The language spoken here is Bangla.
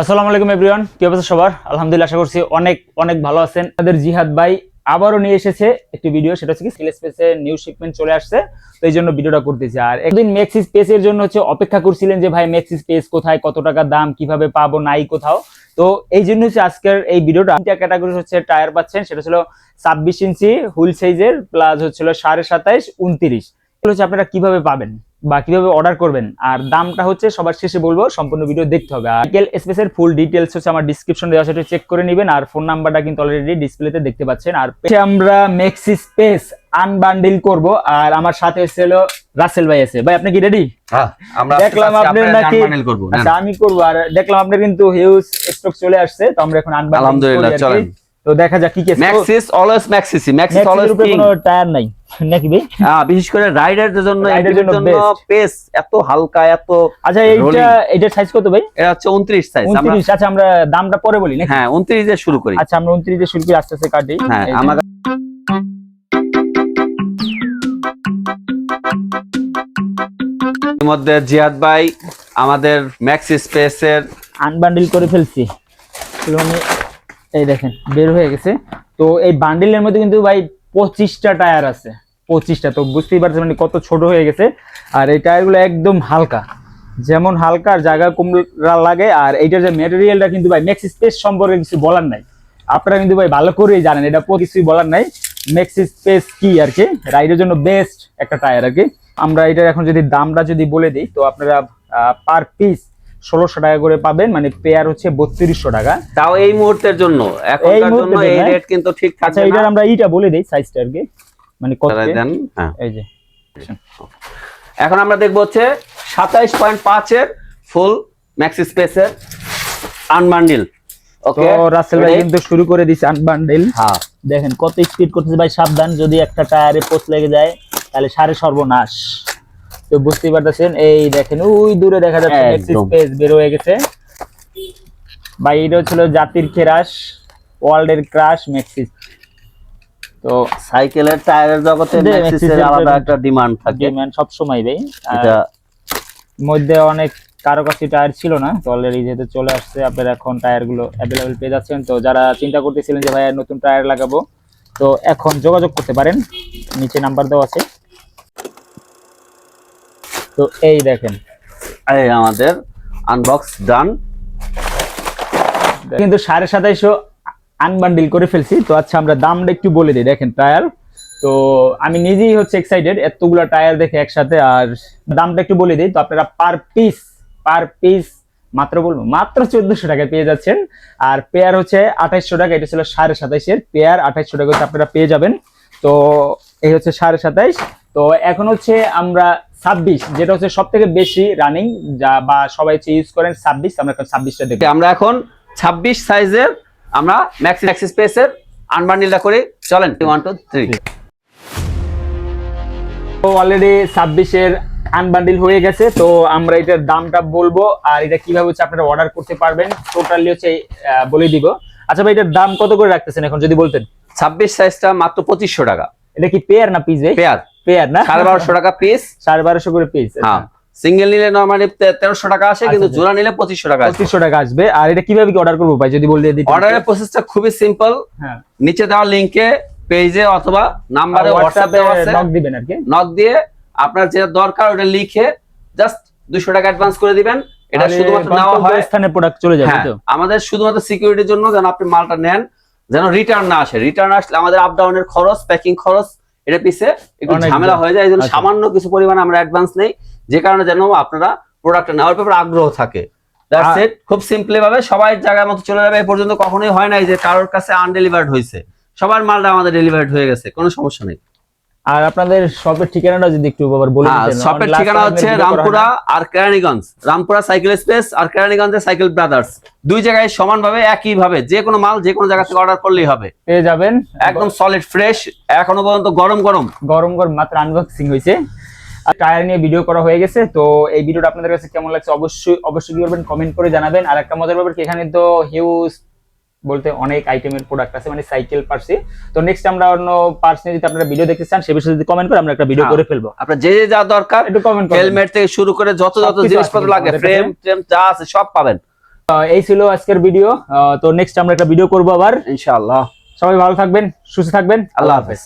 আসসালামু আলাইকুম এভরিওয়ান কি অবস্থা সবার? আলহামদুলিল্লাহ, আশা করছি অনেক অনেক ভালো আছেন। আমাদের জিহাদ ভাই আবারও নিয়ে এসেছে একটি ভিডিও সেটা হচ্ছে কি স্কিল স্পেসে নিউ শিপমেন্ট চলে আসছে। তো এই জন্য ভিডিওটা করতেছি। আর একদিন ম্যাক্সি স্পেসের জন্য হচ্ছে অপেক্ষা করছিলেন যে, ভাই ম্যাক্সি স্পেস কোথায়? কত টাকা দাম? কীভাবে পাবো? নাই কোথাও? তো এই জন্য হচ্ছে আজকের এই ভিডিওটা তিনটা ক্যাটাগরি হচ্ছে টায়ার পাচ্ছেন। সেটা ছিল ছাব্বিশ ইঞ্চি হুইল সাইজের প্লাস হচ্ছিল সাড়ে সাতাইশ, উনত্রিশ। হচ্ছে আপনারা কীভাবে পাবেন? বা কীভাবে অর্ডার করবেন আর দামটা হচ্ছে সবার শেষে বলব সম্পূর্ণ ভিডিও দেখতে হবে। আর কেল স্পেসের ফুল ডিটেলস হচ্ছে আমার ডিসক্রিপশন দেওয়া সেটা চেক করে নেবেন আর ফোন নাম্বারটা কিন্তু অলরেডি ডিসপ্লেতে দেখতে পাচ্ছেন। আর আমরা মেক্সি স্পেস আনবান্ডিল করব আর আমার সাথে এসেছিল রাসেল ভাই আছে। ভাই আপনি কি রেডি হ্যাঁ, আমরা দেখলাম আপনার নাকি করব আচ্ছা আমি করব আর দেখলাম আপনার কিন্তু হিউজ স্টক চলে আসছে তো আমরা এখন আনবান্ডিল আলহামদুলিল্লাহ, চলেন। তো দেখা যাক কি কি ম্যাক্সিস অলওয়েজ ম্যাক্সিসি ম্যাক্সিস অলওয়েজ কিং কোনো টায়ার নাই নাকি ভাই? বিশেষ করে রাইডারদের জন্য Rider জন্য পেস এত হালকা এত আচ্ছা এইটা। এটার সাইজ কত ভাই? এটা হচ্ছে 29 সাইজ আমরা উনত্রিশ আচ্ছা আমরা দামটা পরে বলি নাকি? হ্যাঁ 29 দিয়ে শুরু করি। আচ্ছা আমরা উনত্রিশে শুরু করি আস্তে আস্তে কাটি হ্যাঁ এর মধ্যে জিয়াদ ভাই আমাদের ম্যাক্সি স্পেসের আনবান্ডিল করে ফেলছি। আমি এই দেখেন, বের হয়ে গেছে। তো এই বান্ডিলের মধ্যে কিন্তু ভাই পঁচিশটা টায়ার আছে। পঁচিশটা, তো বুঝতেই পারছেন মানে কত ছোট হয়ে গেছে। আর এই টায়ারগুলো একদম হালকা। যেমন হালকা, জায়গা কম লাগে। আর এইটার যে মেটেরিয়ালটা কিন্তু ভাই ম্যাক্সি স্পেস সম্পর্কে কিছু বলার নাই। আপনারা কিন্তু ভাই ভালো করেই জানেন, এটা কিছুই বলার নাই। ম্যাক্সি স্পেস কি আর কি? রাইডের জন্য বেস্ট একটা টায়ার আর কি। আমরা এটার এখন যদি দামটা যদি বলে দিই, তো আপনারা পার পিস ষোলোশো টাকা করে পাবেন মানে পেয়ার হচ্ছে বত্রিশশো টাকা। তাও এই মুহূর্তের জন্য এখনকার জন্য এই রেট কিন্তু ঠিক আচ্ছা এটার আমরা এইটা বলে দিই সাইজটা আর কি মানে কত দেন হ্যাঁ। এই যে এখন আমরা দেখব হচ্ছে সাতাইশ পয়েন্ট পাঁচের ফুল ম্যাক্সি স্পেসের আনবান্ডিল ওকে রাসেল ভাই কিন্তু শুরু করে দিছে আনবান্ডেল হ্যাঁ। দেখেন কত স্পিড করতেছে ভাই সাবধান যদি একটা টায়ারে পোস্ট লেগে যায় তাহলে সারে সর্বনাশ। তো বুঝতেই পারতেছেন এই দেখেন ওই দূরে দেখা যাচ্ছে। স্পেস বের হয়ে গেছে। ভাই এটা ছিল জাতির খেরাস ওয়ার্ল্ডের ক্রাশ ম্যাক্সিস তো সাইকেলের টায়ারের জগতে ম্যাক্সিসের আলাদা একটা ডিমান্ড থাকে। ডিমান্ড সব সময় ভাই এটা মধ্যে অনেক কারও কাছে টায়ার ছিল না তো অলরেডি যেহেতু চলে আসছে আপনারা এখন টায়ারগুলো অ্যাভেলেবেল পেয়ে যাচ্ছেন। তো যারা চিন্তা করতেছিলেন যে ভাই নতুন টায়ার লাগাবো তো এখন যোগাযোগ করতে পারেন নিচে নাম্বার দেওয়া আছে। তো এই দেখেন। এই আমাদের আনবক্স ডান কিন্তু সাড়ে সাতাইশো আনবান্ডিল করে ফেলছি। তো আচ্ছা আমরা দামটা একটু বলে দিই। দেখেন টায়ার তো আমি নিজেই হচ্ছে এক্সাইটেড এতগুলো টায়ার দেখে একসাথে আর দামটা একটু বলে দিই। তো আপনারা পার পিস পার পিস মাত্র বলব মাত্র চোদ্দশো টাকায় পেয়ে যাচ্ছেন। আর পেয়ার হচ্ছে আঠাইশশো টাকা। এটা ছিল সাড়ে সাতাইশের পেয়ার আঠাইশশো টাকা হচ্ছে আপনারা পেয়ে যাবেন। তো এই হচ্ছে সাড়ে সাতাইশ। তো এখন হচ্ছে আমরা ছাব্বিশ যেটা হচ্ছে সব থেকে বেশি রানিং যা বা সবাই হচ্ছে ইউজ করেন ছাব্বিশ আমরা এখন ছাব্বিশটা দেখি আমরা এখন 26 সাইজের আমরা ম্যাক্সি ম্যাক্সি স্পেসের আনবান্ডিলটা করি। চলেন ওয়ান টু থ্রি তো অলরেডি ছাব্বিশের আনবান্ডিল হয়ে গেছে তো আমরা এটার দামটা বলব আর এটা কীভাবে হচ্ছে আপনারা অর্ডার করতে পারবেন টোটালি হচ্ছে বলে দিব। আচ্ছা ভাই এটার দাম কত করে রাখতেছেন এখন যদি বলতেন? 26 সাইজটা মাত্র পঁচিশশো টাকা। এটা কি পেয়ার না পিস ভাই? পেয়ার পেয়ার না? সাড়ে বারোশো টাকা পিস সাড়ে বারোশো করে পিস হ্যাঁ। সিঙ্গেল নিলে নরমালি তেরোশো টাকা আসে কিন্তু আচ্ছা। জোড়া নিলে পঁচিশশো টাকা পঁচিশশো টাকা আসবে। আর এটা কীভাবে কি অর্ডার করব ভাই? যদি বলে দিতে অর্ডারের প্রসেসটা খুবই সিম্পল হ্যাঁ। নিচে দেওয়া লিংকে পেজে অথবা নাম্বারে হোয়াটসঅ্যাপে হোয়াটসঅ্যাপে নক দিবেন আর কি? নক দিয়ে আপনার যেটা দরকার ওটা লিখে জাস্ট দুশো টাকা অ্যাডভান্স করে দিবেন। এটা শুধুমাত্র নেওয়া হয়। স্থানে প্রোডাক্ট চলে যাবে হ্যাঁ। তো। আমাদের শুধুমাত্র সিকিউরিটির জন্য যেন আপনি মালটা নেন যেন রিটার্ন না আসে। রিটার্ন আসলে আমাদের আপ ডাউনের খরচ প্যাকিং খরচ এটা পিছে একটু ঝামেলা হয়ে যায় এই জন্য আচ্ছা। সামান্য কিছু পরিমাণ আমরা অ্যাডভান্স নেই যে কারণে যেন আপনারা প্রোডাক্টটা নেওয়ার ব্যাপারে আগ্রহ থাকে। দ্যাটস ইট খুব সিম্পলি ভাবে সবাই জায়গার মতো চলে যাবে এ পর্যন্ত কখনোই হয় নাই যে কারোর কাছে আনডেলিভার্ড হয়েছে সবার মালটা আমাদের ডেলিভার্ড হয়ে গেছে কোনো সমস্যা নেই। আর আপনাদের শপের ঠিকানাটা যদি একটু আবার বলে হ্যাঁ দিতেন শপের ঠিকানা হচ্ছে রামপুরা আর কেরানীগঞ্জ। রামপুরা সাইকেল স্পেস আর কেরানীগঞ্জে সাইকেল ব্রাদার্স। দুই জায়গায় সমানভাবে একই ভাবে যে কোনো মাল যে কোনো জায়গা থেকে অর্ডার করলেই হবে। পেয়ে যাবেন। একদম সলিড ফ্রেশ এখনও পর্যন্ত গরম গরম। গরম গরম মাত্র আনবক্সিং হয়েছে। আর টায়ার নিয়ে ভিডিও করা হয়ে গেছে তো এই ভিডিওটা আপনাদের কাছে কেমন লাগছে অবশ্যই অবশ্যই কি করবেন কমেন্ট করে জানাবেন। আর একটা মজার ব্যাপার কি এখানে তো হিউজ বলতে অনেক আইটেমের প্রোডাক্ট আছে মানে সাইকেল পার্সি তো নেক্সট আমরা অন্য পার্স নিয়ে যদি আপনারা ভিডিও দেখতে চান সে বিষয়ে যদি কমেন্ট করে আমরা একটা ভিডিও হ্যাঁ। করে ফেলব। আপনার যে যে যা দরকার একটু কমেন্ট হেলমেট থেকে শুরু করে যত যত জিনিসপত্র লাগে ফ্রেম ফ্রেম যা আছে সব পাবেন। এই ছিল আজকের ভিডিও তো নেক্সট আমরা একটা ভিডিও করব আবার। ইনশাআল্লাহ। সবাই ভালো থাকবেন সুস্থ থাকবেন। আল্লাহ হাফেজ।